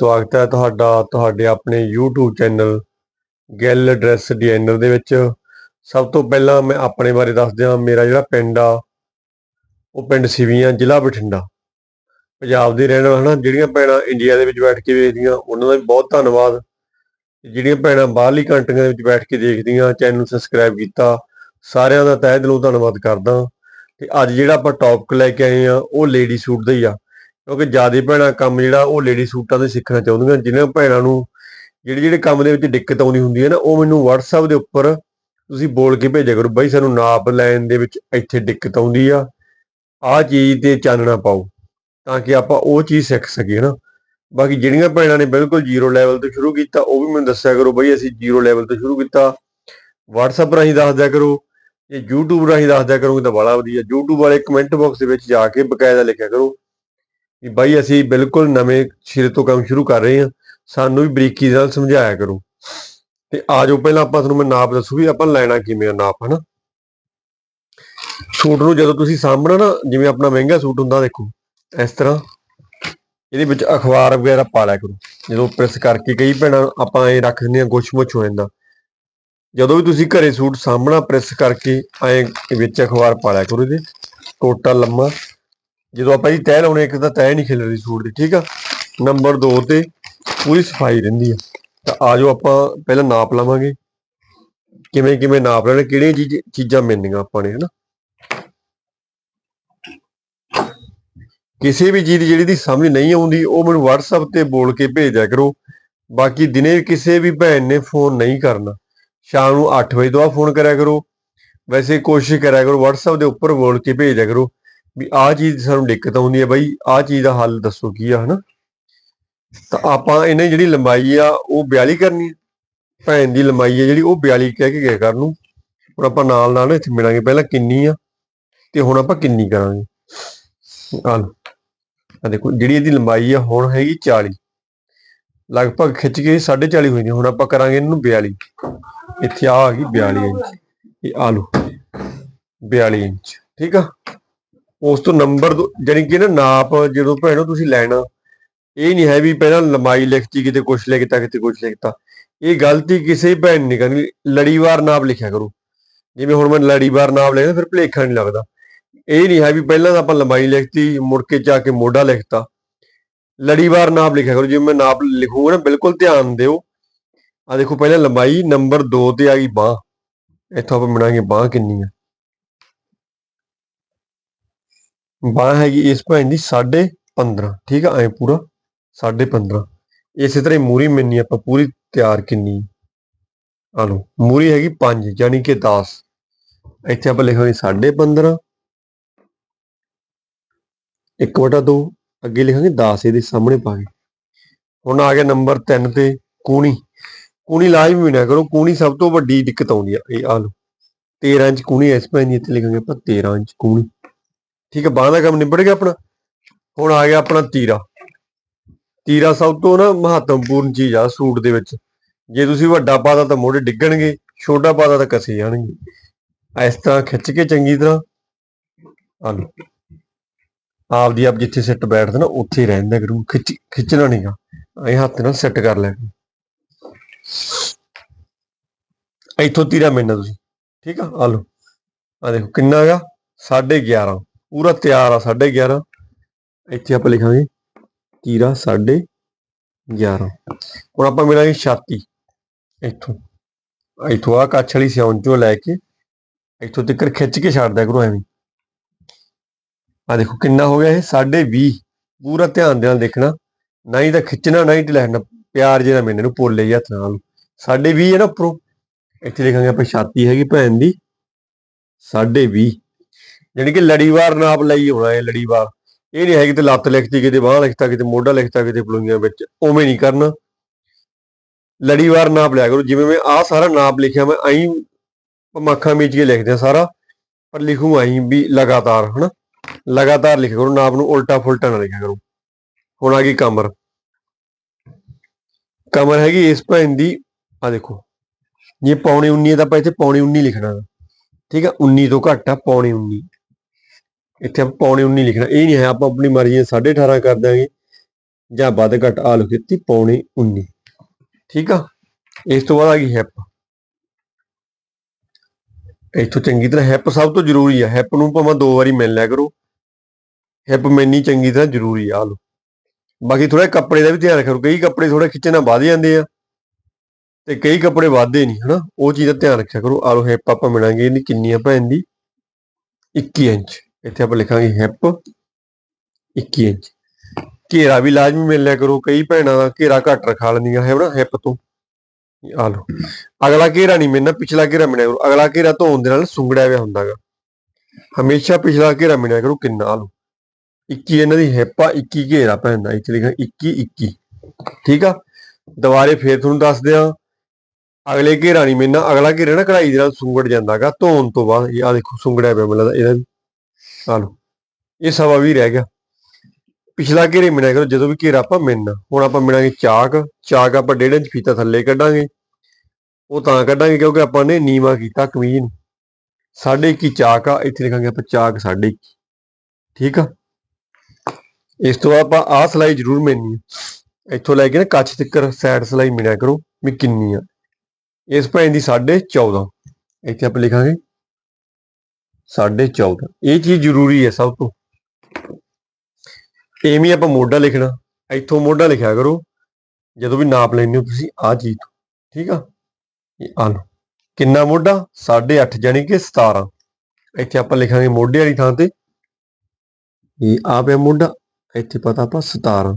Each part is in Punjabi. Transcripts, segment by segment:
ਸਵਾਗਤ ਹੈ ਤੁਹਾਡਾ, ਤੁਹਾਡੇ ਆਪਣੇ YouTube channel Gill dress designer ਦੇ ਵਿੱਚ। ਸਭ ਤੋਂ ਪਹਿਲਾਂ ਮੈਂ ਆਪਣੇ ਬਾਰੇ ਦੱਸ ਦਿਆਂ ਮੇਰਾ ਜਿਹੜਾ ਪਿੰਡ ਆ, ਉਹ ਪਿੰਡ ਸਿਵੀਆਂ, ਜ਼ਿਲ੍ਹਾ ਬਠਿੰਡਾ। ਪੰਜਾਬ ਦੇ ਰਹਿਣ ਵਾਲਾ ਹਨਾ ਜਿਹੜੀਆਂ ਭੈਣਾਂ ਇੰਡੀਆ ਦੇ ਵਿੱਚ ਬੈਠ ਕੇ ਵੇਖਦੀਆਂ, ਉਹਨਾਂ ਦਾ ਵੀ ਬਹੁਤ ਧੰਨਵਾਦ। ਜਿਹੜੀਆਂ ਭੈਣਾਂ ਬਾਹਰਲੀ ਕੰਟਰੀਆਂ ਦੇ ਵਿੱਚ ਬੈਠ ਕੇ ਦੇਖਦੀਆਂ ਚੈਨਲ ਨੂੰ ਸਬਸਕ੍ਰਾਈਬ ਕੀਤਾ, ਸਾਰਿਆਂ ਦਾ ਤਹਿ ਦਿਲੋਂ ਧੰਨਵਾਦ ਕਰਦਾ। ਤੇ ਅੱਜ ਜਿਹੜਾ ਆਪਾਂ ਟੌਪਿਕ ਲੈ ਕੇ ਆਏ ਆ, ਉਹ ਲੇਡੀ ਸੂਟ ਦਾ ਹੀ ਆ। ਕਿਉਂਕਿ ਜ਼ਿਆਦਾ ਭੈਣਾਂ ਕੰਮ ਜਿਹੜਾ ਉਹ ਲੇਡੀ ਸੂਟਾਂ ਦੇ ਸਿੱਖਣਾ ਚਾਹੁੰਦੀਆਂ ਜਿਨ੍ਹਾਂ ਭੈਣਾਂ ਨੂੰ ਜਿਹੜੇ ਜਿਹੜੇ ਕੰਮ ਦੇ ਵਿੱਚ ਦਿੱਕਤ ਆਉਂਦੀ ਹੁੰਦੀ ਹੈ ਨਾ, ਉਹ ਮੈਨੂੰ WhatsApp ਦੇ ਉੱਪਰ ਤੁਸੀਂ ਬੋਲ ਕੇ ਭੇਜਿਆ ਕਰੋ, ਬਾਈ ਸਾਨੂੰ ਨਾਪ ਲੈਣ ਦੇ ਵਿੱਚ ਇੱਥੇ ਦਿੱਕਤ ਆਉਂਦੀ ਆ, ਆਹ ਚੀਜ਼ ਤੇ ਚਾਨਣਾ ਪਾਓ, ਤਾਂ ਕਿ ਆਪਾਂ ਉਹ ਚੀਜ਼ ਸਿੱਖ ਸਕੀਏ ਨਾ। ਬਾਕੀ ਜਿਹੜੀਆਂ ਭੈਣਾਂ ਨੇ ਬਿਲਕੁਲ ਜ਼ੀਰੋ ਲੈਵਲ ਤੋਂ ਸ਼ੁਰੂ ਕੀਤਾ, ਉਹ ਵੀ ਮੈਨੂੰ ਦੱਸਿਆ ਕਰੋ, ਬਾਈ ਅਸੀਂ ਜ਼ੀਰੋ ਲੈਵਲ ਤੋਂ ਸ਼ੁਰੂ ਕੀਤਾ। WhatsApp ਰਾਹੀਂ ਦੱਸ ਦਿਆ ਕਰੋ, ਜੇ YouTube ਰਾਹੀਂ ਦੱਸ ਦਿਆ ਕਰੋਗੇ ਤਾਂ ਬੜਾ ਵਧੀਆ। YouTube ਵਾਲੇ ਕਮੈਂਟ ਬਾਕਸ ਦੇ ਵਿੱਚ ਜਾ ਕੇ ਬਕਾਇਦਾ ਲਿਖਿਆ ਕਰੋ ਵੀ ਬਾਈ ਅਸੀਂ ਬਿਲਕੁਲ ਨਵੇਂ ਸਿਰੇ ਤੋਂ ਕੰਮ ਸ਼ੁਰੂ ਕਰ ਰਹੇ ਹਾਂ। ਸਾਨੂੰ ਵੀ ਬਰੀਕੀ ਨਾਲ ਸਮਝਾਇਆ ਕਰੋ। ਤੇ ਆਜੋ ਪਹਿਲਾਂ ਆਪਾਂ ਤੁਹਾਨੂੰ ਮੈਂ ਨਾਪ ਦੱਸੂ ਵੀ ਆਪਾਂ ਲੈਣਾ ਕਿਵੇਂ ਆ ਨਾਪ, ਹਨਾ? ਸੂਟ ਨੂੰ ਜਦੋਂ ਤੁਸੀਂ ਸਾਹਮਣਾ ਨਾ, ਜਿਵੇਂ ਆਪਣਾ ਮਹਿੰਗਾ ਸੂਟ ਹੁੰਦਾ ਦੇਖੋ, ਇਸ ਤਰ੍ਹਾਂ ਇਹਦੇ ਵਿੱਚ ਅਖਬਾਰ ਵਗੈਰਾ ਪਾ ਲਿਆ ਕਰੋ। ਜਦੋਂ ਪ੍ਰੈਸ ਕਰਕੇ ਕਈ ਭੈਣਾਂ ਆਪਾਂ ਐ ਰੱਖ ਦਿੰਦੇ ਆ ਗੁੱਛ-ਮੁੱਛ ਹੋ ਜਾਂਦਾ। ਜਦੋਂ ਵੀ ਤੁਸੀਂ ਘਰੇ ਸੂਟ ਸਾਹਮਣਾ ਪ੍ਰੈਸ ਕਰਕੇ ਐ ਵਿੱਚ ਅਖਬਾਰ ਪਾ ਲਿਆ ਕਰੋ ਇਹਦੇ। ਟੋਟਾ ਲੰਮਾ। ਜਦੋਂ ਆਪਾਂ ਜੀ ਤੈਅ ਲਾਉਣੇ ਇੱਕ ਤਾਂ ਤੈਅ ਨਹੀਂ ਖਿਲਰਦੀ ਸੂਟ ਦੀ, ਠੀਕ ਆ? ਨੰਬਰ 2 ਤੇ ਪੂਰੀ ਸਫ਼ਾਈ ਰਹਿੰਦੀ ਆ। ਤਾਂ ਆਜੋ ਆਪਾਂ ਪਹਿਲਾਂ ਨਾਪ ਲਵਾਂਗੇ। ਕਿਵੇਂ ਕਿਵੇਂ ਨਾਪ ਲੈਣੇ, ਕਿਹੜੀਆਂ ਚੀਜ਼, ਚੀਜ਼ਾਂ ਮਿਲਣੀਆਂ ਆਪਾਂ ਨੇ, ਹਨਾ? ਕਿਸੇ ਵੀ ਚੀਜ਼ ਦੀ ਜਿਹੜੀ ਦੀ ਸਮਝ ਨਹੀਂ ਆਉਂਦੀ, ਉਹ ਮੈਨੂੰ WhatsApp ਤੇ ਬੋਲ ਕੇ ਭੇਜ ਦਿਆ ਕਰੋ। ਬਾਕੀ ਦਿਨੇ ਕਿਸੇ ਵੀ ਭੈਣ ਨੇ ਫੋਨ ਨਹੀਂ ਕਰਨਾ। ਸ਼ਾਮ ਨੂੰ 8 ਵਜੇ ਤੋਂ ਬਾਅਦ ਫੋਨ ਕਰਿਆ ਕਰੋ। ਵੈਸੇ ਕੋਸ਼ਿਸ਼ ਕਰਿਆ ਕਰੋ, WhatsApp ਦੇ ਉੱਪਰ ਬੋਲ ਕੇ ਭੇਜ ਦਿਆ ਕਰੋ। ਵੀ ਆਹ ਚੀਜ਼ ਸਾਨੂੰ ਦਿੱਕਤ ਆਉਂਦੀ ਹੈ ਬਾਈ, ਆਹ ਚੀਜ਼ ਦਾ ਹੱਲ ਦੱਸੋ ਕੀ ਆ, ਹਨਾ? ਤਾਂ ਆਪਾਂ ਇਹਨੇ ਜਿਹੜੀ ਲੰਬਾਈ ਆ, ਉਹ 42 ਕਰਨੀ ਹੈ। ਭੈਣ ਦੀ ਲੰਬਾਈ ਹੈ ਜਿਹੜੀ, ਉਹ 42 ਕਹਿ ਕੇ ਗਿਆ ਕਰਨ ਨੂੰ। ਹੁਣ ਆਪਾਂ ਨਾਲ ਨਾਲ ਇੱਥੇ ਮਿਲਾਂਗੇ, ਪਹਿਲਾਂ ਕਿੰਨੀ ਆ, ਤੇ ਹੁਣ ਆਪਾਂ ਕਿੰਨੀ ਕਰਾਂਗੇ। ਆ ਲਓ। ਆ ਦੇਖੋ, ਜਿਹੜੀ ਇਹਦੀ ਲੰਬਾਈ ਆ, ਹੁਣ ਹੈਗੀ 40 ਲਗਭਗ ਖਿੱਚ ਕੇ 40.5 ਹੋਈ ਹੁਣ ਆਪਾਂ ਕਰਾਂਗੇ ਇਹਨੂੰ 42 ਇੱਥੇ ਆ ਆ ਗਈ 42 ਇੰਚ। ਇਹ ਆ ਲਓ 42 ਇੰਚ। ਠੀਕ ਆ? ਉਸ ਤੋਂ ਨੰਬਰ ਜਾਨੀ ਕਿ ਨਾ ਨਾਪ ਜਦੋਂ ਭੈਣੋ ਤੁਸੀਂ ਲੈਣਾ, ਇਹ ਨਹੀਂ ਹੈ ਵੀ ਪਹਿਲਾਂ ਲੰਬਾਈ ਲਿਖਤੀ, ਕਿਤੇ ਕੁਛ ਲਿਖਤਾ, ਕਿਤੇ ਕੁਛ ਲਿਖਤਾ। ਇਹ ਗਲਤੀ ਕਿਸੇ ਭੈਣ ਨੇ ਨਹੀਂ ਕਰਨੀ, ਲੜੀਵਾਰ ਨਾਪ ਲਿਖਿਆ ਕਰੋ। ਜਿਵੇਂ ਹੁਣ ਮੈਂ ਲੜੀਵਾਰ ਨਾਪ ਲਿਖਦਾ ਫਿਰ ਭੁਲੇਖਾ ਨਹੀਂ ਲੱਗਦਾ। ਇਹ ਨਹੀਂ ਹੈ ਵੀ ਪਹਿਲਾਂ ਤਾਂ ਆਪਾਂ ਲੰਬਾਈ ਲਿਖਤੀ, ਮੁੜ ਕੇ ਜਾ ਕੇ ਮੋਢਾ ਲਿਖਤਾ। ਲੜੀਵਾਰ ਨਾਪ ਲਿਖਿਆ ਕਰੋ, ਜਿਵੇਂ ਮੈਂ ਨਾਪ ਲਿਖੂਗਾ ਨਾ, ਬਿਲਕੁਲ ਧਿਆਨ ਦਿਓ। ਆ ਦੇਖੋ, ਪਹਿਲਾਂ ਲੰਬਾਈ ਨੰਬਰ 2 ਤੇ ਆ ਗਈ ਬਾਹ। ਇੱਥੋਂ ਆਪਾਂ ਮਿਣਾਂਗੇ ਬਾਹ ਕਿੰਨੀ ਆ। ਬਾਹ ਹੈਗੀ ਇਸ ਭੈਣ ਦੀ 15.5 ਠੀਕ ਆ, ਐ ਪੂਰਾ 15.5 ਇਸੇ ਤਰ੍ਹਾਂ ਹੀ ਮੂਰੀ ਮਿਲਣੀ ਆਪਾਂ ਪੂਰੀ ਤਿਆਰ ਕਿੰਨੀ ਆ। ਲਓ, ਮੂਰੀ ਹੈਗੀ 5 ਯਾਨੀ ਕਿ 10 ਇੱਥੇ ਆਪਾਂ ਲਿਖਾਂਗੇ 15.5 1 ਵਟਾ 2 ਅੱਗੇ ਲਿਖਾਂਗੇ 10 ਇਹਦੇ ਸਾਹਮਣੇ ਪਾ ਕੇ। ਹੁਣ ਆ ਗਿਆ ਨੰਬਰ 3 ਤੇ ਕੂਣੀ। ਕੂਣੀ ਲਾਜ਼ਮੀ ਵੀ ਨਾ ਕਰੋ, ਕੂਣੀ ਸਭ ਤੋਂ ਵੱਡੀ ਦਿੱਕਤ ਆਉਂਦੀ ਆ। ਇਹ ਆ ਲਓ 13 ਇੰਚ ਕੂਣੀ ਇਸ ਪੈਣੀ ਇੱਥੇ ਲਿਖਾਂਗੇ ਆਪਾਂ 13 ਇੰਚ ਕੂਣੀ। ਠੀਕ ਹੈ, ਬਾਹਾਂ ਦਾ ਕੰਮ ਨਿਬੜ ਗਿਆ ਆਪਣਾ। ਹੁਣ ਆ ਗਿਆ ਆਪਣਾ ਤੀਰਾ। ਤੀਰਾ ਸਭ ਤੋਂ ਨਾ ਮਹੱਤਵਪੂਰਨ ਚੀਜ਼ ਆ ਸੂਟ ਦੇ ਵਿੱਚ। ਜੇ ਤੁਸੀਂ ਵੱਡਾ ਪਾਦਾ ਤਾਂ ਮੋਢੇ ਡਿੱਗਣਗੇ, ਛੋਟਾ ਪਾਦਾ ਤਾਂ ਕਸੇ ਜਾਣਗੇ। ਇਸ ਤਰ੍ਹਾਂ ਖਿੱਚ ਕੇ ਚੰਗੀ ਤਰ੍ਹਾਂ ਆ ਲਓ ਆਪਦੀ ਆਪ ਜਿੱਥੇ ਸਿੱਟ ਬੈਠਦੇ ਨਾ, ਉੱਥੇ ਹੀ ਰਹਿੰਦਾ ਕਰੂ। ਖਿੱਚ, ਖਿੱਚਣਾ ਨਹੀਂਗਾ ਐ ਹੱਥ ਨਾਲ ਸੈੱਟ ਕਰ ਲੈ। ਇੱਥੋਂ ਤੀਰਾ ਮਿਲਣਾ ਤੁਸੀਂ। ਠੀਕ ਆ ਆ ਲਓ ਆ ਦੇਖੋ ਕਿੰਨਾ ਹੈਗਾ 11.5 ਪੂਰਾ ਤਿਆਰ ਆ 11.5 ਇੱਥੇ ਆਪਾਂ ਲਿਖਾਂਗੇ ਤੀਰਾ 11.5 ਹੁਣ ਆਪਾਂ ਮਿਲਾਂਗੇ ਛਾਤੀ। ਇੱਥੋਂ ਇੱਥੋਂ ਆ ਕੱਛ ਵਾਲੀ ਸਿਉਂ ਚੋਂ ਲੈ ਕੇ ਇੱਥੋਂ ਤੱਕ ਖਿੱਚ ਕੇ ਛੱਡ ਦਿਆ ਕਰੋ ਐਵੇਂ। ਆ ਦੇਖੋ ਕਿੰਨਾ ਹੋ ਗਿਆ ਇਹ 20.5 ਪੂਰਾ ਧਿਆਨ ਦੇ ਨਾਲ ਦੇਖਣਾ। ਨਾ ਹੀ ਤਾਂ ਖਿੱਚਣਾ, ਨਾ ਹੀ ਢਿਲਾਣਾ ਪਿਆਰ ਜਿਹੜਾ ਮੈਨੇ ਨੂੰ ਪੋਲੇ ਜਿਹੇ ਹੱਥ ਨਾਲ। 20.5 ਹੈ ਨਾ ਉੱਪਰੋਂ। ਇੱਥੇ ਲਿਖਾਂਗੇ ਆਪਾਂ ਛਾਤੀ ਹੈਗੀ ਭੈਣ ਦੀ। 20.5 ਯਾਨੀ ਕਿ ਲੜੀਵਾਰ ਨਾਪ ਲਈ ਹੋਣਾ ਹੈ ਲੜੀਵਾਰ ਇਹ ਨਹੀਂ ਹੈ ਕਿ ਤੇ ਲੱਤ ਲਿਖਤੀ, ਕਿਤੇ ਬਾਹ ਲਿਖਤਾ, ਕਿਤੇ ਮੋਢਾ ਲਿਖਤਾ, ਕਿਤੇ ਪਲੂਈਆਂ ਵਿੱਚ। ਉਵੇਂ ਨਹੀਂ ਕਰਨਾ। ਲੜੀਵਾਰ ਨਾਪ ਲਿਆ ਕਰੋ। ਜਿਵੇਂ ਮੈਂ ਆਹ ਸਾਰਾ ਨਾਪ ਲਿਖਿਆ, ਮੈਂ ਐਂ ਮੱਖਾਂ ਮੀਚ ਕੇ ਲਿਖਦੇ ਆ ਸਾਰਾ। ਪਰ ਲਿਖੂ ਐਂ ਵੀ ਲਗਾਤਾਰ, ਹਨਾ? ਲਗਾਤਾਰ ਲਿਖਿਆ ਕਰੋ ਨਾਪ ਨੂੰ ਉਲਟਾ ਫੁਲਟਾ ਨਾ ਲਿਖਿਆ ਕਰੋ। ਹੁਣ ਆ ਗਈ ਕਮਰ। ਕਮਰ ਹੈਗੀ ਇਸ ਭੈਣ ਦੀ ਆ ਦੇਖੋ। ਜੇ ਪੌਣੇ 19 ਤਾਂ ਆਪਾਂ ਇੱਥੇ ਪੌਣੇ 19 ਲਿਖਣਾ। ਠੀਕ ਆ? 19 ਤੋਂ ਘੱਟ ਆ, ਪੌਣੇ 19 ਇੱਥੇ ਆਪਾਂ ਪੌਣੇ 19 ਲਿਖਣਾ। ਇਹ ਨਹੀਂ ਹੈ, ਆਪਾਂ ਆਪਣੀ ਮਰਜ਼ੀ ਨਾਲ 18.5 ਕਰ ਦਾਂਗੇ ਜਾਂ ਵੱਧ ਘੱਟ ਆ ਲੋ ਕੀਤੀ ਪੌਣੇ 19 ਠੀਕ ਆ? ਇਸ ਤੋਂ ਬਾਅਦ ਆ ਗਈ ਹੈਪ। ਇੱਥੋਂ ਚੰਗੀ ਤਰ੍ਹਾਂ ਹੈਪ ਸਭ ਤੋਂ ਜ਼ਰੂਰੀ ਆ। ਹੈਪ ਨੂੰ ਭਾਵੇਂ ਦੋ ਵਾਰੀ ਮਿਲ ਲਿਆ ਕਰੋ। ਹੈਪ ਮੈਨੀ ਚੰਗੀ ਤਰ੍ਹਾਂ ਜ਼ਰੂਰੀ ਆ ਲੋ ਬਾਕੀ ਥੋੜਾ ਕੱਪੜੇ ਦਾ ਵੀ ਧਿਆਨ ਰੱਖੋ ਕਈ ਕੱਪੜੇ ਥੋੜਾ ਖਿੱਚਣਾ ਵੱਧ ਜਾਂਦੇ ਆ ਤੇ ਕਈ ਕੱਪੜੇ ਵੱਧਦੇ ਨਹੀਂ, ਹਨਾ? ਉਹ ਚੀਜ਼ ਦਾ ਧਿਆਨ ਰੱਖਿਆ ਕਰੋ। ਆਲੋ ਹੈਪ ਆਪਾਂ ਮਿਲਾਂਗੇ ਇਹਦੀ ਕਿੰਨੀ ਆ ਭੈਣ ਦੀ? 21 ਇੰਚ। ਇੱਥੇ ਆਪਾਂ ਲਿਖਾਂਗੇ ਹੈਪ 21 ਇੰਚ। ਘੇਰਾ ਵੀ ਲਾਜ਼ਮੀ ਮਿਲ ਲਿਆ ਕਰੋ, ਕਈ ਭੈਣਾਂ ਦਾ ਘੇਰਾ ਘੱਟ ਰਖਾ ਲੈਂਦੀਆਂ, ਹੈ ਨਾ ਹਿੱਪ ਤੋਂ। ਆ ਲਓ। ਅਗਲਾ ਘੇਰਾ ਨਹੀਂ ਮਿਲਣਾ, ਪਿਛਲਾ ਘੇਰਾ ਮਿਲਿਆ ਕਰੋ। ਅਗਲਾ ਘੇਰਾ ਧੋਣ ਦੇ ਨਾਲ ਸੁੰਗੜਿਆ ਹੋਇਆ ਹੁੰਦਾਗਾ ਹਮੇਸ਼ਾ ਪਿਛਲਾ ਘੇਰਾ ਮਿਲਿਆ ਕਰੋ, ਕਿੰਨਾ? ਆ ਲਓ। 21 ਇਹਨਾਂ ਦੀ ਹਿੱਪ ਆ 21 ਘੇਰਾ ਭੈਣ ਦਾ। ਇੱਥੇ ਲਿਖਾਂ 21 21 ਠੀਕ ਆ? ਦੁਬਾਰੇ ਫੇਰ ਤੁਹਾਨੂੰ ਦੱਸ ਦਿਆਂ। ਅਗਲੇ ਘੇਰਾ ਨਹੀਂ ਮਿਲਣਾ, ਅਗਲਾ ਘੇਰਾ ਨਾ ਕਢਾਈ ਦੇ ਨਾਲ ਸੁੰਗੜ ਜਾਂਦਾਗਾ ਧੋਣ ਤੋਂ ਬਾਅਦ। ਇਹ ਆ ਦੇਖੋ, ਸੁੰਗੜਿਆ ਪਿਆ ਮਿਲਦਾ ਇਹਦਾ ਵੀ। ਆ ਲਓ। ਇਹ ਸਵਾ ਵੀ ਰਹਿ ਗਿਆ। ਪਿਛਲਾ ਘੇਰੇ ਮਿਣਿਆ ਕਰੋ, ਜਦੋਂ ਵੀ ਘੇਰਾ ਆਪਾਂ ਮਿਣਨਾ ਹੁਣ ਆਪਾਂ ਮਿਣਾਂਗੇ ਚਾਕ। ਚਾਕ ਆਪਾਂ 1.5 ਇੰਚ ਫੀਤਾ ਥੱਲੇ ਕੱਢਾਂਗੇ। ਉਹ ਤਾਂ ਕੱਢਾਂਗੇ ਕਿਉਂਕਿ ਆਪਾਂ ਨੇ ਨੀਵਾ ਕੀਤਾ ਕਮੀਜ਼ ਨੂੰ। ਸਾਢੇ ਕੀ ਚਾਕ ਆ, ਇੱਥੇ ਲਿਖਾਂਗੇ ਆਪਾਂ ਚਾਕ ਸਾਢੇ ਕੀ ਠੀਕ ਆ? ਇਸ ਤੋਂ ਬਾਅਦ ਆਪਾਂ ਆਹ ਸਲਾਈ ਜ਼ਰੂਰ ਮਿਲਣੀ ਹੈ ਇੱਥੋਂ ਲੈ ਕੇ ਨਾ ਕੱਚ ਤੱਕਰ ਸਾਈਡ ਸਲਾਈ ਮਿਲਿਆ ਕਰੋ ਵੀ ਕਿੰਨੀ ਆ। ਇਸ ਭੈਣ ਦੀ 14.5 ਇੱਥੇ ਆਪਾਂ ਲਿਖਾਂਗੇ 14.5 ਇਹ ਚੀਜ਼ ਜ਼ਰੂਰੀ ਹੈ ਸਭ ਤੋਂ। ਐਵੇਂ ਆਪਾਂ ਮੋਢਾ ਲਿਖਣਾ। ਇੱਥੋਂ ਮੋਢਾ ਲਿਖਿਆ ਕਰੋ। ਜਦੋਂ ਵੀ ਨਾਪ ਲੈਂਦੇ ਹੋ ਤੁਸੀਂ ਆਹ ਚੀਜ਼ ਤੋਂ। ਠੀਕ ਆ? ਇਹ ਆ ਲਓ। ਕਿੰਨਾ ਮੋਢਾ? 8.5 ਜਾਨੀ ਕਿ 17 ਇੱਥੇ ਆਪਾਂ ਲਿਖਾਂਗੇ ਮੋਢੇ ਵਾਲੀ ਥਾਂ ਤੇ। ਇਹ ਆ ਪਿਆ ਮੋਢਾ। ਇੱਥੇ ਪਤਾ ਆਪਾਂ 17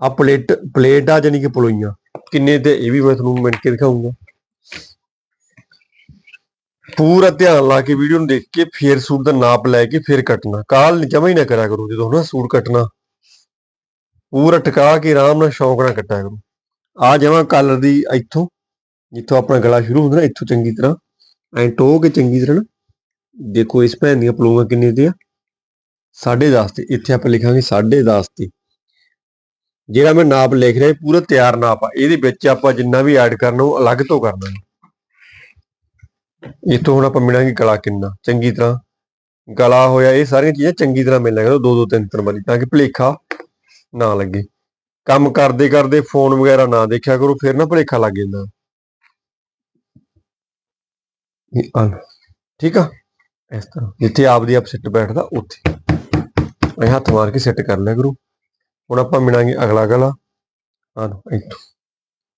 ਆ ਪਲੇਟ ਪਲੇਟ ਆ ਜਾਨੀ ਕਿ ਪਲੋਈਆਂ। ਕਿੰਨੇ ਤੇ ਇਹ ਵੀ ਮੈਂ ਤੁਹਾਨੂੰ ਮਿੰਟ ਕੇ ਦਿਖਾਉਂਗਾ ਪੂਰਾ ਧਿਆਨ ਲਾ ਕੇ ਵੀਡੀਓ ਨੂੰ ਦੇਖ ਕੇ ਫੇਰ ਸੂਟ ਦਾ ਨਾਪ ਲੈ ਕੇ ਫੇਰ ਕੱਟਣਾ। ਕਾਲ ਜਮਾ ਹੀ ਨਾ ਕਰਿਆ ਕਰੋ ਜਦੋਂ ਨਾ ਸੂਟ ਕੱਟਣਾ। ਪੂਰਾ ਟਿਕਾ ਕੇ ਆਰਾਮ ਨਾਲ ਸ਼ੌਂਕ ਨਾਲ ਕੱਟਿਆ ਕਰੋ। ਆ ਜਮਾ ਕਲਰ ਦੀ ਇੱਥੋਂ, ਜਿੱਥੋਂ ਆਪਣਾ ਗਲਾ ਸ਼ੁਰੂ ਹੁੰਦਾ ਨਾ, ਇੱਥੋਂ ਚੰਗੀ ਤਰ੍ਹਾਂ। ਐਂ ਟੋ ਕੇ ਚੰਗੀ ਤਰ੍ਹਾਂ ਨਾ। ਦੇਖੋ ਇਸ ਭੈਣ ਦੀਆਂ ਪਲੂਆਂ ਕਿੰਨੇ ਦੀਆਂ ਆ 10.5 ਤੇ, ਇੱਥੇ ਆਪਾਂ ਲਿਖਾਂਗੇ 10.5 ਤੇ। ਜਿਹੜਾ ਮੈਂ ਨਾਪ ਲਿਖ ਰਿਹਾ ਪੂਰਾ ਤਿਆਰ ਨਾਪ ਆ। ਇਹਦੇ ਵਿੱਚ ਆਪਾਂ ਜਿੰਨਾ ਵੀ ਐਡ ਕਰਨਾ, ਉਹ ਅਲੱਗ ਤੋਂ ਕਰਨਾ। ਇਤੋਂ ਹੁਣ ਆਪਾਂ ਮਿਲਾਂਗੇ ਗਲਾ ਕਿੰਨਾ, ਚੰਗੀ ਤਰ੍ਹਾਂ। ਗਲਾ ਹੋਇਆ, ਇਹ ਸਾਰੀਆਂ ਚੀਜ਼ਾਂ ਚੰਗੀ ਤਰ੍ਹਾਂ ਮਿਲ ਕਰੋ ਦੋ ਦੋ ਤਿੰਨ ਤਿੰਨ ਵਾਰੀ, ਤਾਂ ਕਿ ਭਲੇਖਾ ਨਾ ਲੱਗੇ। ਕੰਮ ਕਰਦੇ ਕਰਦੇ ਫੋਨ ਵਗੈਰਾ ਨਾ ਦੇਖਿਆ ਕਰੋ, ਫਿਰ ਨਾ ਭਲੇਖਾ ਲੱਗ ਜਾਂਦਾ। ਇਹ ਆ ਠੀਕ ਆ? ਇਸ ਤਰ੍ਹਾਂ। ਜਿੱਥੇ ਆਪਦੀ ਆਪ ਸਿੱਟ ਬੈਠਦਾ, ਉੱਥੇ। ਇਹ ਹੱਥ ਮਾਰ ਕੇ ਸੈੱਟ ਕਰ ਲਿਆ ਕਰੋ। ਹੁਣ ਆਪਾਂ ਮਿਲਾਂਗੇ ਅਗਲਾ ਗਲਾ। ਆ ਲਓ, ਇੱਥੋਂ।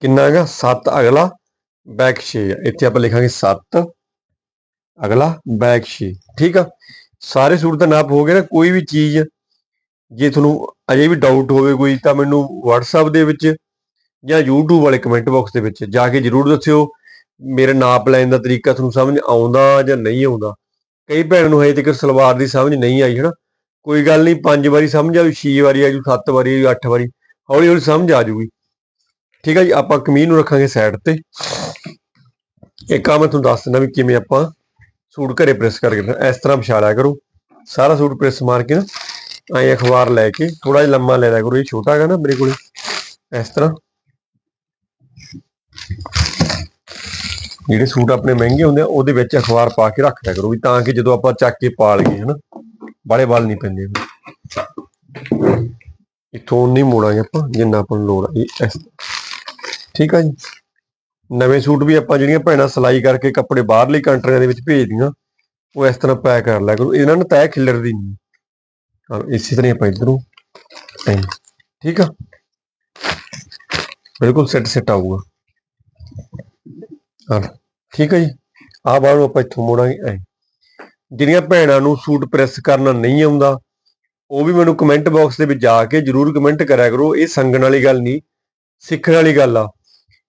ਕਿੰਨਾ ਹੈਗਾ? 7 ਅਗਲਾ ਬੈਕ 6 ਇੱਥੇ ਆਪਾਂ ਲਿਖਾਂਗੇ 7 ਅਗਲਾ ਬੈਕ 6 ਠੀਕ ਆ? ਸਾਰੇ ਸੂਟ ਦਾ ਨਾਪ ਹੋ ਗਿਆ ਨਾ, ਕੋਈ ਵੀ ਚੀਜ਼ ਜੇ ਤੁਹਾਨੂੰ ਅਜੇ ਵੀ ਡਾਊਟ ਹੋਵੇ ਕੋਈ, ਤਾਂ ਮੈਨੂੰ WhatsApp ਦੇ ਵਿੱਚ ਜਾਂ YouTube ਵਾਲੇ ਕਮੈਂਟ ਬਾਕਸ ਦੇ ਵਿੱਚ ਜਾ ਕੇ ਜਰੂਰ ਦੱਸਿਓ। ਮੇਰੇ ਨਾਪ ਲੈਣ ਦਾ ਤਰੀਕਾ ਤੁਹਾਨੂੰ ਸਮਝ ਆਉਂਦਾ ਜਾਂ ਨਹੀਂ ਆਉਂਦਾ? ਕਈ ਭੈਣ ਨੂੰ ਹਜੇ ਤੱਕ ਸਲਵਾਰ ਦੀ ਸਮਝ ਨਹੀਂ ਆਈ, ਹਨਾ? ਕੋਈ ਗੱਲ ਨਹੀਂ, ਪੰਜ ਵਾਰੀ ਸਮਝ ਆਊ, ਛੇ ਵਾਰੀ ਆਜੂ ਸੱਤ ਵਾਰੀ ਆਜੂ ਅੱਠ ਵਾਰੀ ਹੌਲੀ ਹੌਲੀ ਸਮਝ ਆ ਜੂਗੀ ਠੀਕ ਹੈ ਜੀ, ਆਪਾਂ ਕਮੀਜ਼ ਨੂੰ ਰੱਖਾਂਗੇ ਸਾਈਡ ਤੇ। ਇੱਕ ਆ ਮੈਂ ਤੁਹਾਨੂੰ ਦੱਸ ਦਿੰਦਾ ਵੀ ਕਿਵੇਂ ਆਪਾਂ ਸੂਟ ਘਰੇ ਪ੍ਰੈਸ ਕਰਕੇ ਰੱਖਣਾ। ਇਸ ਤਰ੍ਹਾਂ ਵਿਛਾ ਕਰੋ। ਸਾਰਾ ਸੂਟ ਪ੍ਰੈਸ ਮਾਰ ਕੇ ਨਾ ਐਂ ਅਖਬਾਰ ਲੈ ਕੇ ਥੋੜਾ ਜਿਹਾ ਲੰਮਾ ਲੈ ਲਿਆ ਕਰੋ, ਇਹ ਛੋਟਾ ਹੈਗਾ ਨਾ ਮੇਰੇ ਕੋਲੇ, ਇਸ ਤਰ੍ਹਾਂ। ਜਿਹੜੇ ਸੂਟ ਆਪਣੇ ਮਹਿੰਗੇ ਹੁੰਦੇ ਆ, ਉਹਦੇ ਵਿੱਚ ਅਖਬਾਰ ਪਾ ਕੇ ਰੱਖ ਲਿਆ ਕਰੋ ਵੀ ਤਾਂ ਕਿ ਜਦੋਂ ਆਪਾਂ ਚੱਕ ਕੇ ਪਾਲ ਗਏ ਹਨਾ, ਬਾਲੇ ਵਾਲ ਨਹੀਂ ਪੈਂਦੇ। ਇਥੋਂ ਨਹੀਂ ਮੋੜਾਂਗੇ ਆਪਾਂ, ਜਿੰਨਾ ਆਪਾਂ ਨੂੰ ਲੋੜ ਆ ਠੀਕ ਆ ਜੀ। ਨਵੇਂ ਸੂਟ ਵੀ ਆਪਾਂ ਜਿਹੜੀਆਂ ਭੈਣਾਂ ਸਿਲਾਈ ਕਰਕੇ ਕੱਪੜੇ ਬਾਹਰਲੀ ਕੰਟਰੀਆਂ ਦੇ ਵਿੱਚ ਭੇਜਦੀਆਂ, ਉਹ ਇਸ ਤਰ੍ਹਾਂ ਪੈਕ ਕਰ ਲਿਆ ਕਰੋ। ਇਹਨਾਂ ਨੂੰ ਤੈਅ ਖਿਲਰਦੀ ਨਹੀਂ। ਹਾਂ, ਇਸੇ ਤਰ੍ਹਾਂ ਆਪਾਂ ਇਧਰੋਂ ਠੀਕ ਆ? ਬਿਲਕੁਲ ਸੈੱਟ ਸੈੱਟ ਆਊਗਾ। ਹਾਂ, ਠੀਕ ਹੈ ਜੀ। ਆਹ ਬਾਹਰ ਨੂੰ ਆਪਾਂ ਇੱਥੋਂ ਮੋੜਾਂਗੇ, ਐਂ। ਜਿਹੜੀਆਂ ਭੈਣਾਂ ਨੂੰ ਸੂਟ ਪ੍ਰੈਸ ਕਰਨਾ ਨਹੀਂ ਆਉਂਦਾ, ਉਹ ਵੀ ਮੈਨੂੰ ਕਮੈਂਟ ਬਾਕਸ ਦੇ ਵਿੱਚ ਜਾ ਕੇ ਜਰੂਰ ਕਮੈਂਟ ਕਰਿਆ ਕਰੋ। ਇਹ ਸੰਗਣ ਵਾਲੀ ਗੱਲ ਨਹੀਂ, ਸਿੱਖਣ ਵਾਲੀ ਗੱਲ ਆ।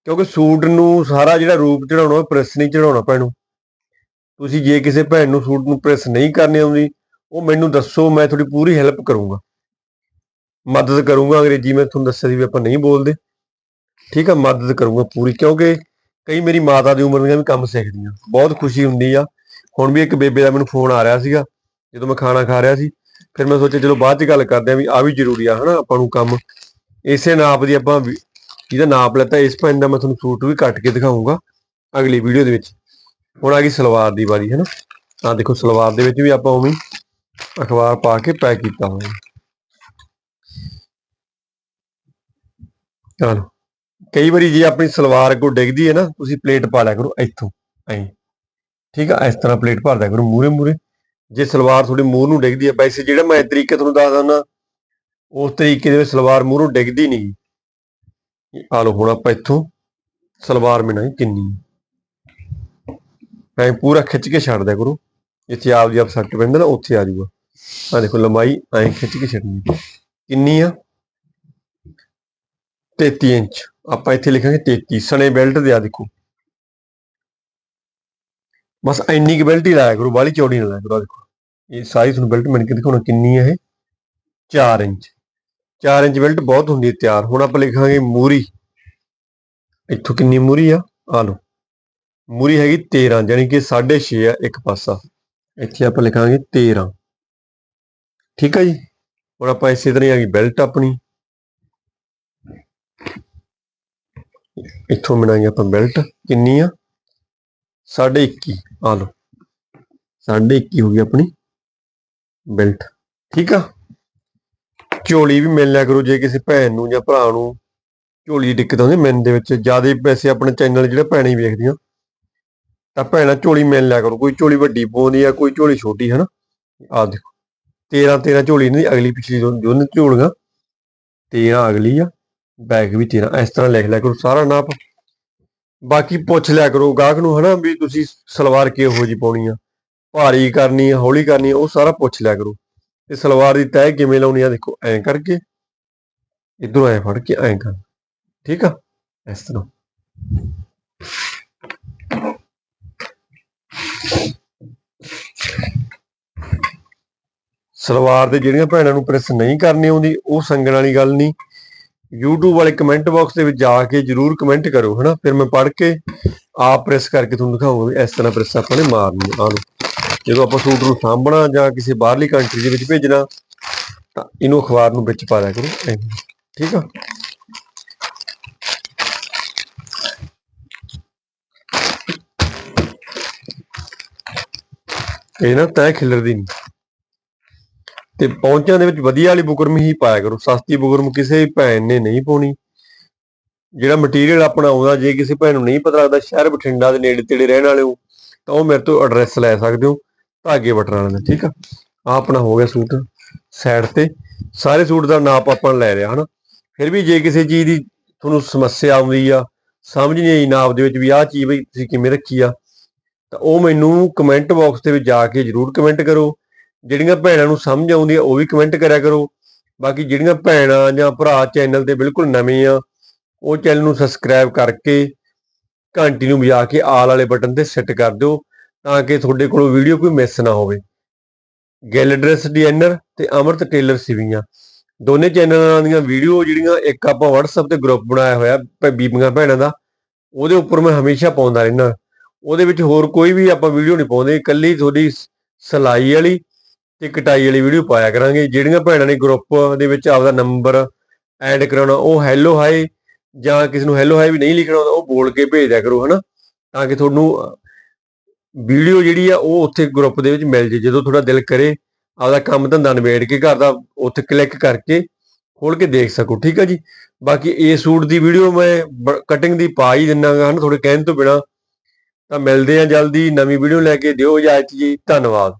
ਕਿਉਂਕਿ ਸੂਟ ਨੂੰ ਸਾਰਾ ਜਿਹੜਾ ਰੂਪ ਚੜਾਉਣਾ ਉਹ ਪ੍ਰੈਸ ਨਹੀਂ ਚੜਾਉਣਾ ਭੈਣੋ ਤੁਸੀਂ ਜੇ ਕਿਸੇ ਭੈਣ ਨੂੰ ਸੂਟ ਨੂੰ ਪ੍ਰੈਸ ਨਹੀਂ ਕਰਨੀ ਆਉਂਦੀ, ਉਹ ਮੈਨੂੰ ਦੱਸੋ, ਮੈਂ ਤੁਹਾਡੀ ਪੂਰੀ ਹੈਲਪ ਕਰੂੰਗਾ। ਮਦਦ ਕਰੂੰਗਾ ਅੰਗਰੇਜ਼ੀ, ਮੈਂ ਤੁਹਾਨੂੰ ਦੱਸਿਆ ਸੀ ਵੀ ਆਪਾਂ ਨਹੀਂ ਬੋਲਦੇ। ਠੀਕ ਆ, ਮਦਦ ਕਰੂੰਗਾ ਪੂਰੀ, ਕਿਉਂਕਿ ਕਈ ਮੇਰੀ ਮਾਤਾ ਦੀ ਉਮਰ ਦੀਆਂ ਵੀ ਕੰਮ ਸਿੱਖਦੀਆਂ। ਬਹੁਤ ਖੁਸ਼ੀ ਹੁੰਦੀ ਆ। ਹੁਣ ਵੀ ਇੱਕ ਬੇਬੇ ਦਾ ਮੈਨੂੰ ਫੋਨ ਆ ਰਿਹਾ ਸੀਗਾ, ਜਦੋਂ ਮੈਂ ਖਾਣਾ ਖਾ ਰਿਹਾ ਸੀ। ਫਿਰ ਮੈਂ ਸੋਚਿਆ, ਚਲੋ ਬਾਅਦ ਚ ਗੱਲ ਕਰਦੇ ਆ ਵੀ ਆ ਵੀ ਜ਼ਰੂਰੀ ਆ, ਹਨਾ, ਆਪਾਂ ਨੂੰ ਕੰਮ। ਇਸੇ ਨਾਪ ਦੀ ਆਪਾਂ ਜਿਹਦਾ ਨਾਪ ਲੈਤਾ, ਇਸ ਪੈਨ ਦਾ ਮੈਂ ਤੁਹਾਨੂੰ ਸੂਟ ਵੀ ਕੱਟ ਕੇ ਦਿਖਾਉਂਗਾ ਅਗਲੀ ਵੀਡੀਓ ਦੇ ਵਿੱਚ। ਹੁਣ ਆ ਗਈ ਸਲਵਾਰ ਦੀ ਵਾਰੀ ਹੈ ਨਾ ਆ ਦੇਖੋ, ਸਲਵਾਰ ਦੇ ਵਿੱਚ ਵੀ ਆਪਾਂ ਉਵੇਂ ਅਖਬਾਰ ਪਾ ਕੇ ਪੈਕ ਕੀਤਾ ਹੋਇਆ। ਚਲੋ, ਕਈ ਵਾਰੀ ਜੇ ਆਪਣੀ ਸਲਵਾਰ ਅੱਗੋਂ ਡਿੱਗਦੀ ਹੈ ਨਾ, ਤੁਸੀਂ ਪਲੇਟ ਪਾ ਲਿਆ ਕਰੋ ਇੱਥੋਂ, ਐਂ। ਠੀਕ ਆ? ਇਸ ਤਰ੍ਹਾਂ ਪਲੇਟ ਭਰ ਦਿਆ ਕਰੋ ਮੂਰੇ ਮੂਰੇ ਜੇ ਸਲਵਾਰ ਤੁਹਾਡੇ ਮੂੰਹ ਨੂੰ ਡਿੱਗਦੀ ਹੈ, ਵੈਸੇ ਜਿਹੜਾ ਮੈਂ ਤਰੀਕੇ ਤੁਹਾਨੂੰ ਦੱਸਦਾ ਨਾ ਉਸ ਤਰੀਕੇ ਦੇ ਵਿੱਚ ਸਲਵਾਰ ਮੂਹਰੋਂ ਡਿੱਗਦੀ ਨਹੀਂ। ਆ ਲਓ ਹੁਣ ਆਪਾਂ ਇੱਥੋਂ ਸਲਵਾਰ ਮਿਣਾਈ ਕਿੰਨੀ ਐ ਪੂਰਾ ਖਿੱਚ ਕੇ ਛੱਡ ਦਿਆ ਕਰੋ। ਜਿੱਥੇ ਆਪ ਦੀ ਆਪ ਸੱਟ ਪੈਂਦਾ ਨਾ, ਉੱਥੇ ਆ ਜਾਊਗਾ। ਆ ਦੇਖੋ ਲੰਬਾਈ, ਐਂ ਖਿੱਚ ਕੇ ਛੱਡਣੀ ਕਿੰਨੀ ਆ? 33 ਇੰਚ। ਆਪਾਂ ਇੱਥੇ ਲਿਖਾਂਗੇ 33 ਸਣੇ ਬੈਲਟ ਦੇ ਆ ਦੇਖੋ। ਬਸ ਇੰਨੀ ਕੁ ਬੈਲਟ ਹੀ ਲਾਇਆ ਕਰੋ, ਬਾਹਲੀ ਚੌੜੀ ਨਾ ਲਾਇਆ ਕਰੋ, ਆਹ ਦੇਖੋ। ਇਹ ਸਾਰੀ ਤੁਹਾਨੂੰ ਬੈਲਟ ਮਿਣ ਕੇ ਦਿਖਾਉਣਾ ਕਿੰਨੀ ਹੈ ਇਹ? 4 ਇੰਚ। 4 ਇੰਚ ਬੈਲਟ ਬਹੁਤ ਹੁੰਦੀ ਹੈ ਤਿਆਰ। ਹੁਣ ਆਪਾਂ ਲਿਖਾਂਗੇ ਮੂਰੀ। ਇੱਥੋਂ ਕਿੰਨੀ ਮੂਰੀ ਆ? ਆ ਲਓ। ਮੂਰੀ ਹੈਗੀ 13 ਜਾਨੀ ਕਿ 6.5 ਆ ਇੱਕ ਪਾਸਾ। ਇੱਥੇ ਆਪਾਂ ਲਿਖਾਂਗੇ 13 ਠੀਕ ਆ ਜੀ? ਹੁਣ ਆਪਾਂ ਇਸੇ ਤਰ੍ਹਾਂ ਹੀ ਆ ਗਈ ਬੈਲਟ ਆਪਣੀ। ਇੱਥੋਂ ਮਿਣਾਂਗੇ ਆਪਾਂ ਬੈਲਟ ਕਿੰਨੀ ਆ? 21 ਆ ਲਓ। 21 ਹੋ ਗਈ ਆਪਣੀ ਬੈਲਟ ਠੀਕ ਆ? ਝੋਲੀ ਵੀ ਮਿਲ ਲਿਆ ਕਰੋ ਜੇ ਕਿਸੇ ਭੈਣ ਨੂੰ ਜਾਂ ਭਰਾ ਨੂੰ। ਝੋਲੀ ਦੀ ਦਿੱਕਤ ਆਉਂਦੀ ਮੈਨ ਦੇ ਵਿੱਚ। ਜ਼ਿਆਦਾ ਪੈਸੇ ਆਪਣੇ ਚੈਨਲ ਜਿਹੜਾ ਭੈਣਾਂ ਹੀ ਵੇਖਦੀਆਂ। ਤਾਂ ਭੈਣਾਂ ਝੋਲੀ ਮਿਲ ਲਿਆ ਕਰੋ। ਕੋਈ ਝੋਲੀ ਵੱਡੀ ਪਾਉਂਦੀ ਆ, ਕੋਈ ਝੋਲੀ ਛੋਟੀ, ਹਨਾ? ਨਾ ਆ ਦੇਖੋ। 13 13 ਝੋਲੀ ਨਹੀਂ ਅਗਲੀ ਪਿਛਲੀ ਦੋਨੇ ਝੋਲੀਆਂ। 13 ਅਗਲੀ ਆ ਬੈਗ ਵੀ 13 ਇਸ ਤਰ੍ਹਾਂ ਲਿਖ ਲਿਆ ਕਰੋ, ਸਾਰਾ ਨਾਪ। ਬਾਕੀ ਪੁੱਛ ਲਿਆ ਕਰੋ ਗਾਹਕ ਨੂੰ, ਹਨਾ, ਵੀ ਤੁਸੀਂ ਸਲਵਾਰ ਕਿਹੋ ਜੀ ਪਾਉਣੀ ਆ? ਭਾਰੀ ਕਰਨੀ ਆ, ਹੌਲੀ ਕਰਨੀ ਆ, ਉਹ ਸਾਰਾ ਪੁੱਛ ਲਿਆ ਕਰੋ। ਤੇ ਸਲਵਾਰ ਦੀ ਤੈਅ ਕਿਵੇਂ ਲਾਉਣੀ ਆ ਦੇਖੋ, ਐਂ ਕਰਕੇ, ਇਧਰੋਂ ਐਂ ਫੜ ਕੇ ਐਂ ਕਰ, ਠੀਕ ਆ? ਇਸ ਤਰ੍ਹਾਂ। ਸਲਵਾਰ ਦੇ ਜਿਹੜੀਆਂ ਭੈਣਾਂ ਨੂੰ ਪ੍ਰੈਸ ਨਹੀਂ ਕਰਨੀ ਆਉਂਦੀ, ਉਹ ਸੰਗਣ ਵਾਲੀ ਗੱਲ ਨਹੀਂ। YouTube ਵਾਲੇ ਕਮੈਂਟ ਬਾਕਸ ਦੇ ਵਿੱਚ ਜਾ ਕੇ ਜਰੂਰ ਕਮੈਂਟ ਕਰੋ, ਹਨਾ? ਫਿਰ ਮੈਂ ਪੜ੍ਹ ਕੇ ਆਪ ਪ੍ਰੈਸ ਕਰਕੇ ਤੁਹਾਨੂੰ ਦਿਖਾਊਂਗਾ ਵੀ ਇਸ ਤਰ੍ਹਾਂ ਪ੍ਰੈਸ ਆਪਾਂ ਨੇ ਮਾਰਨੀ ਆ ਲਓ। ਜਦੋਂ ਆਪਾਂ ਸੂਟ ਨੂੰ ਸਾਂਭਣਾ ਜਾਂ ਕਿਸੇ ਬਾਹਰਲੀ ਕੰਟਰੀ ਦੇ ਵਿੱਚ ਭੇਜਣਾ, ਤਾਂ ਇਹਨੂੰ ਅਖਬਾਰ ਨੂੰ ਵਿੱਚ ਪਾ ਦਿਆ ਕਰੋ ਠੀਕ ਆ? ਇਹ ਨਾ ਤੈ ਖਿਲਰਦੀ ਨਹੀਂ। ਤੇ ਪੌਂਚਿਆਂ ਦੇ ਵਿੱਚ ਵਧੀਆ ਵਾਲੀ ਬੁਕਰਮ ਹੀ ਪਾਇਆ ਕਰੋ। ਸਸਤੀ ਬੁਕਰਮ ਕਿਸੇ ਭੈਣ ਨੇ ਨਹੀਂ ਪਾਉਣੀ। ਜਿਹੜਾ ਮਟੀਰੀਅਲ ਆਪਣਾ ਆਉਂਦਾ, ਜੇ ਕਿਸੇ ਭੈਣ ਨੂੰ ਨਹੀਂ ਪਤਾ ਲੱਗਦਾ, ਸ਼ਹਿਰ ਬਠਿੰਡਾ ਦੇ ਨੇੜੇ ਤੇੜੇ ਰਹਿਣ ਵਾਲੇ ਹੋ, ਤਾਂ ਉਹ ਮੇਰੇ ਤੋਂ ਐਡਰੈਸ ਲੈ ਸਕਦੇ ਹੋ। ਧਾਗੇ ਬਟਰਾਂ ਵਾਲੇ ਦਾ ਠੀਕ ਆ? ਆ ਆਪਣਾ ਹੋ ਗਿਆ ਸੂਟ ਸਾਈਡ ਤੇ। ਸਾਰੇ ਸੂਟ ਦਾ ਨਾਪ ਆਪਾਂ ਲੈ ਲਿਆ, ਹਨਾ? ਫਿਰ ਵੀ ਜੇ ਕਿਸੇ ਚੀਜ਼ ਦੀ ਤੁਹਾਨੂੰ ਸਮੱਸਿਆ ਆਉਂਦੀ ਆ, ਸਮਝ ਨਹੀਂ ਆਈ ਨਾਪ ਦੇ ਵਿੱਚ ਵੀ ਆਹ ਚੀਜ਼ ਬਈ ਤੁਸੀਂ ਕਿਵੇਂ ਰੱਖੀ ਆ, ਤਾਂ ਉਹ ਮੈਨੂੰ ਕਮੈਂਟ ਬਾਕਸ ਦੇ ਵਿੱਚ ਜਾ ਕੇ ਜਰੂਰ ਕਮੈਂਟ ਕਰੋ। ਜਿਹੜੀਆਂ ਭੈਣਾਂ ਨੂੰ ਸਮਝ ਆਉਂਦੀ ਆ, ਉਹ ਵੀ ਕਮੈਂਟ ਕਰਿਆ ਕਰੋ। ਬਾਕੀ ਜਿਹੜੀਆਂ ਭੈਣਾਂ ਜਾਂ ਭਰਾ ਚੈਨਲ ਤੇ ਬਿਲਕੁਲ ਨਵੇਂ ਆ, ਉਹ ਚੈਨਲ ਨੂੰ ਸਬਸਕ੍ਰਾਈਬ ਕਰਕੇ ਘੰਟੀ ਨੂੰ ਵਜਾ ਕੇ ਆਲ ਵਾਲੇ ਬਟਨ ਤੇ ਸੈੱਟ ਕਰ ਦਿਓ। ਤਾਂ ਕਿ ਤੁਹਾਡੇ ਕੋਲੋਂ ਵੀਡੀਓ ਕੋਈ ਮਿਸ ਨਾ ਹੋਵੇ। ਗਿੱਲ ਡਰੈਸ ਡਿਜ਼ਾਈਨਰ ਤੇ ਅਮਰਤ ਟੇਲਰ ਸਿਵੀਆਂ ਦੋਨੇ ਚੈਨਲਾਂ ਦੀਆਂ ਵੀਡੀਓ ਜਿਹੜੀਆਂ ਇੱਕ ਆਪਾਂ WhatsApp ਤੇ ਗਰੁੱਪ ਬਣਾਇਆ ਹੋਇਆ ਬੀਬੀਆਂ ਭੈਣਾਂ ਦਾ, ਉਹਦੇ ਉੱਪਰ ਮੈਂ ਹਮੇਸ਼ਾ ਪਾਉਂਦਾ ਰਹਿਣਾ ਉਹਦੇ ਵਿੱਚ ਹੋਰ ਕੋਈ ਵੀ ਆਪਾਂ ਵੀਡੀਓ ਨਹੀਂ ਪਾਉਂਦੇ। ਇਕੱਲੀ ਤੁਹਾਡੀ ਸ- ਸਿਲਾਈ ਵਾਲੀ ਤੇ ਕਟਾਈ ਵਾਲੀ ਵੀਡੀਓ ਪਾਇਆ ਕਰਾਂਗੇ। ਜਿਹੜੀਆਂ ਭੈਣਾਂ ਨੇ ਗਰੁੱਪ ਦੇ ਵਿੱਚ ਆਪਦਾ ਨੰਬਰ ਐਡ ਕਰਾਉਣਾ, ਉਹ ਹੈਲੋ ਹਾਈ ਜਾਂ ਕਿਸੇ ਨੂੰ ਹੈਲੋ ਹਾਈ ਵੀ ਨਹੀਂ ਲਿਖਣਾ ਉਹ ਬੋਲ ਕੇ ਭੇਜ ਦਿਆ ਕਰੋ, ਹਨਾ? ਤਾਂ ਕਿ ਤੁਹਾਨੂੰ ਵੀਡੀਓ ਜਿਹੜੀ ਆ, ਉਹ ਉੱਥੇ ਗਰੁੱਪ ਦੇ ਵਿੱਚ ਮਿਲ ਜੇ, ਜਦੋਂ ਤੁਹਾਡਾ ਦਿਲ ਕਰੇ, ਆਪਦਾ ਕੰਮ ਧੰਦਾ ਨਿਬੇੜ ਕੇ ਘਰ ਦਾ ਉੱਥੇ ਕਲਿੱਕ ਕਰਕੇ ਖੋਲ ਕੇ ਦੇਖ ਸਕੋ, ਠੀਕ ਆ ਜੀ? ਬਾਕੀ ਇਹ ਸੂਟ ਦੀ ਵੀਡੀਓ ਮੈਂ ਕਟਿੰਗ ਦੀ ਪਾ ਹੀ ਦਿੰਨਾਗਾ ਹਨ ਥੋੜੇ ਕਹਿਣ ਤੋਂ ਬਿਨਾ। ਤਾਂ ਮਿਲਦੇ ਆ ਜਲਦੀ, ਨਵੀਂ ਵੀਡੀਓ ਲੈ ਕੇ ਦਿਓ ਇਜਾਜ਼ਤ ਜੀ, ਧੰਨਵਾਦ।